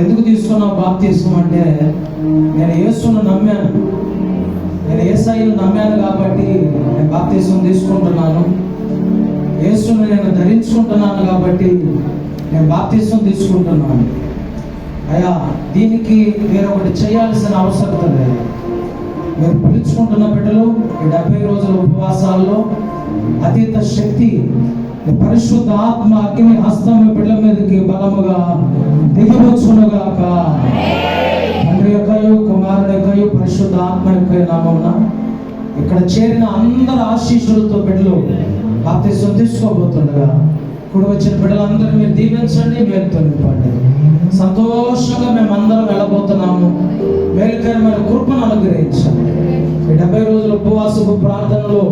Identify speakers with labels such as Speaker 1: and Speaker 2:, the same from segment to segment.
Speaker 1: ఎందుకు తీసుకున్నావు బాప్తీసం అంటే నేను యేసును నమ్మాను. నేను ఏసైను నమ్మాను కాబట్టి నేను బాప్తీసం తీసుకుంటున్నాను. యేసును నేను ధరించుకుంటున్నాను కాబట్టి నేను బాప్తీసం తీసుకుంటున్నాను. అయ్యా దీనికి మీరు ఒకటి చేయాల్సిన అవసరం లేదు. మీరు పిలుచుకుంటున్న బిడ్డలు ఈ డెబ్బై రోజుల ఉపవాసాల్లో అతీత శక్తి పరిశుద్ధ ఆత్మ అగ్ని హస్తం బిడ్డల మీదకి బలముగా దిగవచ్చునుగాక. తండ్రి యొక్కయు కుమారుడు యొక్కయు పరిశుద్ధ ఆత్మ యొక్క నామమున ఇక్కడ చేరిన అందరి ఆశీస్సులతో బిడ్డలు బాప్తీసం తీసుకోబోతుండగా. ఇప్పుడు వచ్చిన బిడ్డలందరూ మీరు దీవించండి మేలుతో నింపండి. సంతోషంగా మేమందరం వెళ్ళబోతున్నాము. మేలుకరమైన కృపను అనుగ్రహించండి. డెబ్బై రోజుల ఉపవాసపు ప్రార్థనలో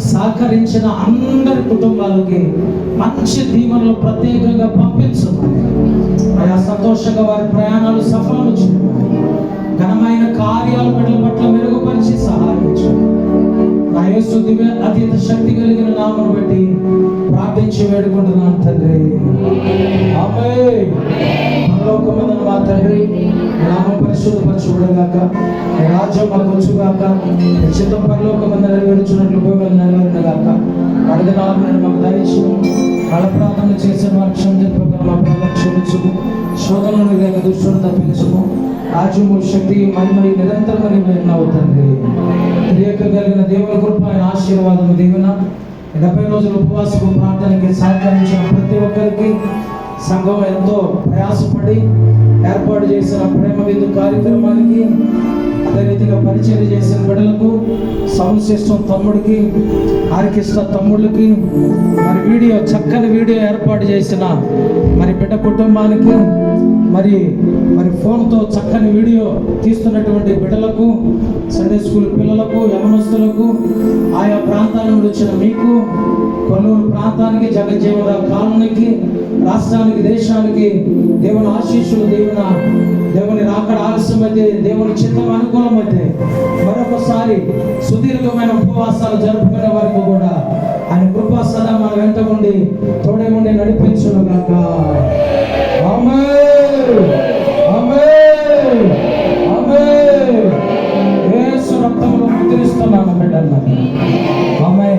Speaker 1: సహకరించిన అందరి కుటుంబాలకి మంచి దీవెనలు ప్రత్యేకంగా పంపించు ఆయా సంతోషంగా వారి ప్రయాణాలు సఫలం ఘనమైన కార్యాలు బిడ్డల పట్ల మెరుగుపరిచి సహాయించు. నా దివ్య అతీత శక్తి కలిగిన నామను బట్టి ప్రార్థించి వేడుకుంటున్నాను తండ్రి. ఆమేన్. మా తండ్రి నామం పరిశుద్ధపరచబడగాక నీ రాజ్యం మాకు వచ్చుగాక చిత్తం పరలోకమందు నెరవేర్చున్నట్లు భూమిలో నెరవేరుగాక అడిగిన ఆత్మను మాకు ప్రార్థన చేసిన వారి మా ప్రార్థన క్షమించుము. శోధనలు లేక దుష్టులను తప్పించుము. రాజ్యము శక్తి మహిమ నిరంతరం మేము తెలియక కలిగిన దేవుని కృప ఆయన దేవున దీవెన. డెబ్బై రోజుల ఉపవాసపు ప్రార్థనకి సహకరించిన ప్రతి ఒక్కరికి సంఘం ఎంతో ప్రయాసపడి ఏర్పాటు చేసిన ప్రేమ విందు కార్యక్రమానికి అదే రీతిగా పరిచయం చేసిన బిడ్డలకు సంశ్లిష్టం తమ్ముడికి ఆర్కెస్ట్రా తమ్ముళ్ళకి మరి వీడియో చక్కని వీడియో ఏర్పాటు చేసిన మరి బిడ్డ కుటుంబానికి మరి మరి ఫోన్తో చక్కని వీడియో తీస్తున్నటువంటి బిడ్డలకు సండే స్కూల్ పిల్లలకు యమనస్తులకు ఆయా ప్రాంతాల నుండి వచ్చిన మీకు కొల్లూరు ప్రాంతానికి జగజ్జీవన కాలనీకి రాష్ట్రానికి దేశానికి దేవుని ఆశీస్సులు దేవున అక్కడ ఆలస్యమైతే దేవుని చిత్తం అనుకూలమైతే మరొకసారి సుదీర్ఘమైన ఉపవాసాలు జరుపుకునే వరకు కూడా ఆయన కృపా సదా మన వెంట ఉండి తోడే ఉండి నడిపించును గాక. రక్తంలో ముద్రిస్తున్నాను బిడ్డ అమ్మాయి